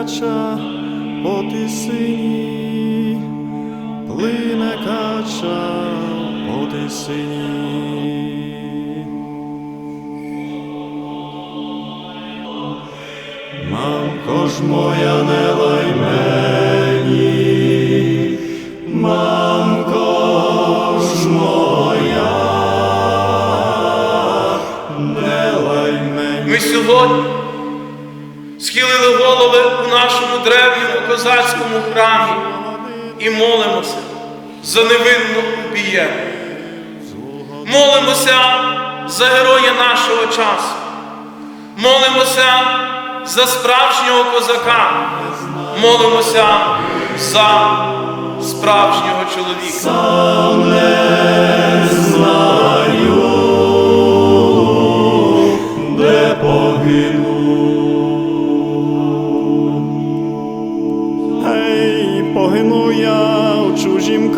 кача по ти тисині, плине кача по ти тисині. Мамко ж моя не лай мені, мамко ж моя, не лай мені. Ми сьогодні схилили голови у нашому древньому козацькому храмі і молимося за невинну убієнну. Молимося за героя нашого часу. Молимося за справжнього козака. Молимося за справжнього чоловіка.